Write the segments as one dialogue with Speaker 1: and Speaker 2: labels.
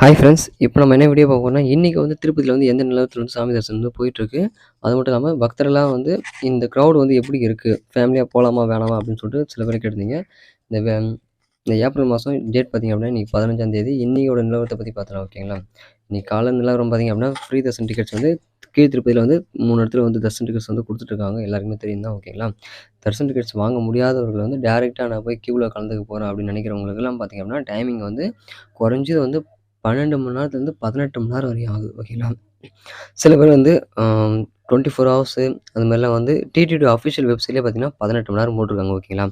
Speaker 1: Hi friends இப்போ நம்ம என்ன வீடியோ பார்க்க இன்றைக்கி வந்து திருப்பதியில் வந்து எந்த நிலவரத்தில் வந்து சாமி தரிசனம் வந்து போயிட்டுருக்கு? அது மட்டும் இல்லாமல் பக்தரெல்லாம் வந்து இந்த க்ரௌட் வந்து எப்படி இருக்குது ஃபேமிலியாக போகலாமா வேணாமா அப்படின்னு சொல்லிட்டு சில பேர் கேட்டிருந்தீங்க. இந்த வே இந்த ஏப்ரல் மாதம் டேட் பார்த்திங்க அப்படின்னா இன்றைக்கி பதினஞ்சாம் தேதி. இன்றைக்கோட நிலவரத்தை பற்றி பார்த்துலாம் ஓகேங்களா இன்றைக்கி காலை நிலவரம் பார்த்திங்க அப்படின்னா ஃப்ரீ தர்ஷன் டிக்கெட்ஸ் வந்து கீழ் திருப்பதியில் வந்து மூணு இடத்துல வந்து தர்ஷன் டிக்கெட்ஸ் வந்து கொடுத்துட்ருக்காங்க. எல்லாருக்குமே தெரியும் தான் ஓகேங்களா தர்ஷன் டிக்கெட்ஸ் வாங்க முடியாதவர்கள் வந்து டேரெக்டாக நான் போய் க்யூவில் கலந்துக்க போகிறேன் அப்படின்னு நினைக்கிறவங்களுக்குலாம் பார்த்திங்க அப்படின்னா டைமிங் வந்து குறைஞ்சது வந்து பன்னெண்டு மணி நேரத்துலேருந்து பதினெட்டு மணி நேரம் வரையும் ஆகுது ஓகேங்களா சில பேர் வந்து டுவெண்ட்டி ஃபோர் ஹவர்ஸு அது மாதிரிலாம் வந்து டிடிடி அஃபிஷியல் வெப்சைட்லேயே பார்த்தீங்கன்னா பதினெட்டு மணி நேரம் போட்டிருக்காங்க ஓகேங்களா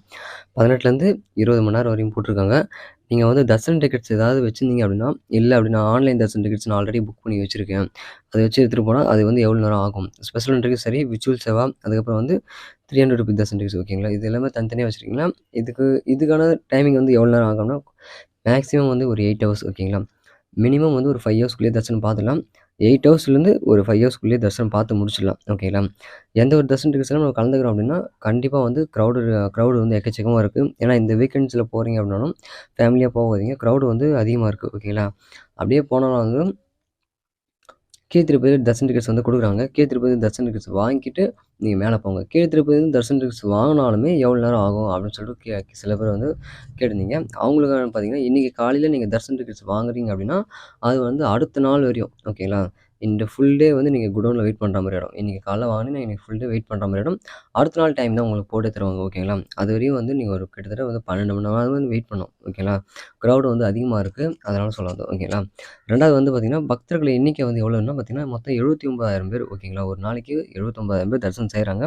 Speaker 1: பதினெட்டுலேருந்து இருபது மணி நேரம் வரையும் போட்டிருக்காங்க. நீங்கள் வந்து தர்சன் டிக்கெட்ஸ் ஏதாவது வச்சுருந்தீங்க அப்படின்னா இல்லை அப்படின்னா ஆன்லைன் தர்சன் டிக்கெட்ஸ் நான் ஆல்ரெடி புக் பண்ணி வச்சுருக்கேன். அதை வச்சு எடுத்துகிட்டு போனால் அது வந்து எவ்வளோ நேரம் ஆகும்? ஸ்பெஷல் என்ட்ரிக்கு சரி விச்சுவல் சேவா அதுக்கப்புறம் வந்து three hundred rupees darshan tickets ஓகேங்களா இது எல்லாமே தனித்தனியாக வச்சுருக்கீங்களா? இதுக்கு இதுக்கான டைமிங் வந்து எவ்வளோ நேரம் ஆகும்னா மேக்ஸிமம் வந்து ஒரு எயிட் ஹவர்ஸ் ஓகேங்களா மினிமம் வந்து ஒரு ஃபைவ் ஹவர்ஸ்க்குள்ளேயே தர்சனம் பார்த்துடலாம். எயிட் ஹவர்ஸ்லேருந்து ஒரு ஃபைவ் ஹவர்ஸ்க்குள்ளேயே தர்சனம் பார்த்து முடிச்சிடலாம். ஓகேங்களா எந்த ஒரு தர்ஷன் டிக்கெட்ஸ்லாம் நம்ம கலந்துக்கிறோம் அப்படின்னா கண்டிப்பாக வந்து க்ரௌடு க்ரௌடு வந்து எக்கச்சக்கமாக இருக்குது ஏன்னா இந்த வீக்கெண்ட்ஸில் போகிறீங்க அப்படின்னாலும் ஃபேமிலியாக போகாதீங்க. க்ரௌடு வந்து அதிகமாக இருக்குது ஓகேங்களா அப்படியே போனாலும் வந்து கீழ் திருப்பதி தர்ஷன் டிக்கெட்ஸ் வந்து கொடுக்குறாங்க. கீழ் திருப்பதி தர்ஷன் டிக்கெட்ஸ் வாங்கிட்டு நீங்கள் மேலே போங்க. கீழ் திருப்பதி தர்ஷன் டிக்கெட்ஸ் வாங்கினாலுமே எவ்வளோ நேரம் ஆகும் அப்படின்னு சொல்லிட்டு கே சில பேர் வந்து கேட்டிருந்தீங்க. அவங்களுக்கு பார்த்தீங்கன்னா இன்றைக்கி காலையில் நீங்கள் தர்ஷன் டிக்கெட்ஸ் வாங்குறீங்க அப்படின்னா அது வந்து அடுத்த நாள் வரையும். ஓகேங்களா இந்த ஃபுல் டே வந்து நீங்கள் குடோனில் வெயிட் பண்ணுற மாதிரி இடம் இன்றைக்கி காலைல வாங்கினா இன்றைக்கி ஃபுல் டே வெயிட் பண்ணுற மாதிரி இடம் அடுத்த நாள் டைம் தான் உங்களுக்கு போட்டு தருவாங்க ஓகேங்களா அது வரையும் வந்து நீங்கள் ஒரு கிட்டத்தட்ட வந்து பன்னெண்டு மணி நேரம் வந்து வெயிட் பண்ணும் ஓகேங்களா க்ரௌடு வந்து அதிகமாக இருக்குது அதனால் சொல்லாது ஓகேங்களா ரெண்டாவது வந்து பார்த்திங்கன்னா பக்தர்கள் எண்ணிக்கை வந்து எவ்வளோன்னா பார்த்திங்கன்னா மொத்தம் எழுபத்தி ஒம்பதாயிரம் பேர் ஓகேங்களா ஒரு நாளைக்கு எழுபத்தொம்பதாயிரம் பேர் தரிசனம் செய்கிறாங்க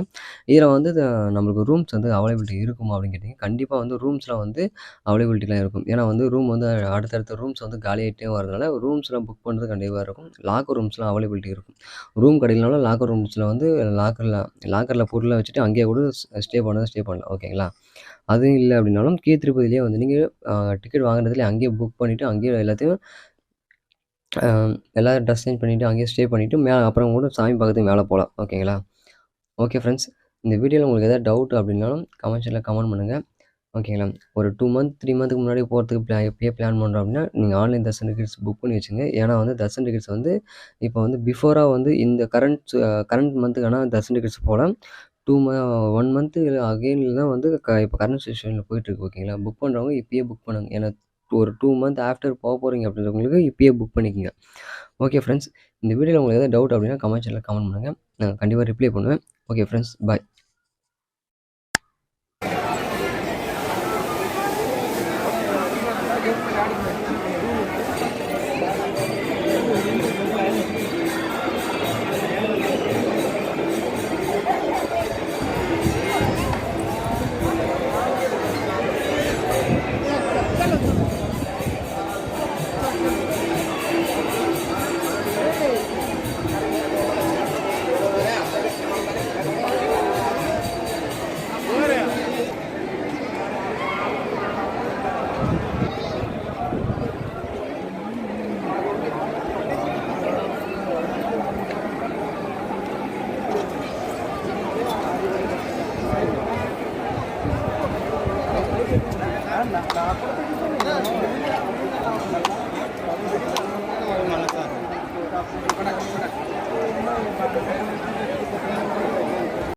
Speaker 1: இதில் வந்து நம்மளுக்கு ரூம்ஸ் வந்து அவைலபிலிட்டி இருக்குமா அப்படின்னு கேட்டிங்க கண்டிப்பாக வந்து ரூம்ஸ்லாம் வந்து அவைலபிலிட்டிலாம் இருக்கும். ஏன்னா வந்து ரூம் வந்து அடுத்தடுத்த ரூம்ஸ் வந்து காலியாகிட்டே வரதுனால ரூம்ஸ்லாம் புக் பண்ணுறது கண்டிப்பாக இருக்கும். லாக்கர் ரூம்ஸ்லாம் அவைலபிலிட்டி இருக்கும். ரூம் கிடைக்கலனாலும் லாக்கர் ரூம்ஸில் வந்து லாக்கரில் லாக்கரில் பொருளை வச்சுட்டு அங்கேயே கூட ஸ்டே பண்ண ஸ்டே பண்ணலாம். ஓகேங்களா அதுவும் இல்லை அப்படின்னாலும் கீழ் திருப்பதிலேயே வந்து நீங்கள் டிக்கெட் வாங்குறதுலேயே அங்கேயே புக் பண்ணிவிட்டு அங்கேயே எல்லாத்தையும் எல்லா ட்ரெஸ் சேஞ்ச் பண்ணிவிட்டு அங்கேயே ஸ்டே பண்ணிவிட்டு மேலே அப்புறம் கூட சாமி பக்கத்துக்கு மேலே போகலாம். ஓகேங்களா ஓகே ஃப்ரெண்ட்ஸ் இந்த வீடியோவில் உங்களுக்கு எதாவது டவுட் அப்படின்னாலும் கமெண்ட்ஸில் கமெண்ட் பண்ணுங்கள் ஓகேங்களா? ஒரு டூ மந்த் த்ரீ மந்த்துக்கு முன்னாடி போகிறதுக்கு பிளா எப்பயே பிளான் பண்ணுறோம் அப்படின்னா நீங்கள் ஆன்லைன் தர்ஷன் டிக்கெட்ஸ் புக் பண்ணி வச்சுங்க. ஏன்னா வந்து தர்ஷன் டிக்கெட்ஸ் வந்து இப்போ வந்து பிஃபோராக வந்து இந்த கரண்ட் கரண்ட் மந்த்துக்கான தர்ஷன் டிக்கெட்ஸ் போகலாம். டூ ம ஒன் மந்த்து அகெயினில் தான் வந்து க இப்போ கரண்ட் சுச்சுவேஷனில் போயிட்டுருக்கு ஓகேங்களா? புக் பண்ணுறவங்க இப்பயே புக் பண்ணுங்க. ஏன்னா ஒரு டூ மந்த் ஆஃப்டர் போக போகிறீங்க அப்படின்றவங்களுக்கு இப்போயே புக் பண்ணிக்கோங்க. ஓகே ஃப்ரெண்ட்ஸ் இந்த வீடியோவில் உங்களுக்கு எதாவது டவுட் அப்படின்னா கமெண்ட்ஸில் கமெண்ட் பண்ணுங்கள் நான் கண்டிப்பாக ரிப்ளை பண்ணுவேன். Okay friends bye
Speaker 2: Nakakapagod.